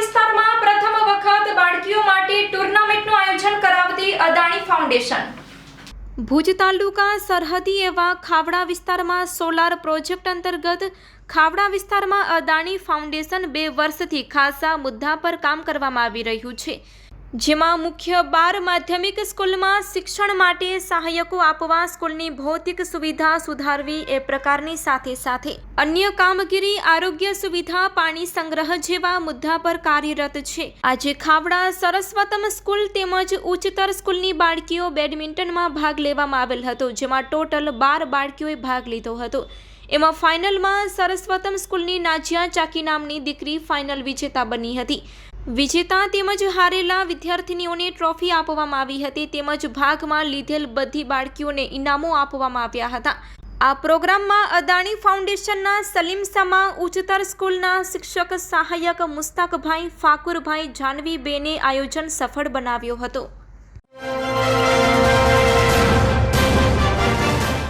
વિસ્તારમાં પ્રથમ વખત બાળકીઓ માટે ટુર્નામેન્ટનું આયોજન કરાવતી અદાણી ફાઉન્ડેશન. ભુજ તાલુકા સરહદી એવા ખાવડા વિસ્તારમાં સોલાર પ્રોજેક્ટ અંતર્ગત ખાવડા વિસ્તારમાં અદાણી ફાઉન્ડેશન બે વર્ષથી ખાસા મુદ્દા પર કામ કરવામાં આવી રહ્યું છે. જેમાં મુખ્ય બાર માધ્યમિક સ્કૂલમાં શિક્ષણ માટે સહાયકો આપવા સ્કૂલની ભૌતિક સુવિધા સુધારવી એ પ્રકારની સાથે સાથે અન્ય કામગીરી, આરોગ્ય સુવિધા, પાણી સંગ્રહ જેવા મુદ્દા પર કાર્યરત છે. આજે ખાવડા સરસ્વતમ સ્કૂલ તેમજ ઉચ્ચતર સ્કૂલની બાળકીઓ બેડમિન્ટનમાં ભાગ લેવામાં આવેલ હતો, જેમાં ટોટલ બાર બાળકીઓએ ભાગ લીધો હતો. એમાં ફાઇનલમાં સરસ્વતમ સ્કૂલની નાજિયા ચાકી નામની દીકરી ફાઇનલ વિજેતા બની હતી. વિજેતા તેમજ હારેલા વિદ્યાર્થીનીઓને ટ્રોફી આપવામાં આવી હતી. તેમજ ભાગમાં લીધેલ બધી બાળકીઓને ઇનામો આપવામાં આવ્યા હતા. આ પ્રોગ્રામમાં અદાણી ફાઉન્ડેશનના સલીમ સમા, ઉચ્ચતર સ્કૂલના શિક્ષક સહાયક મુસ્તાકભાઈ ફાકુરભાઈ જાનવીબેને આયોજન સફળ બનાવ્યો હતો.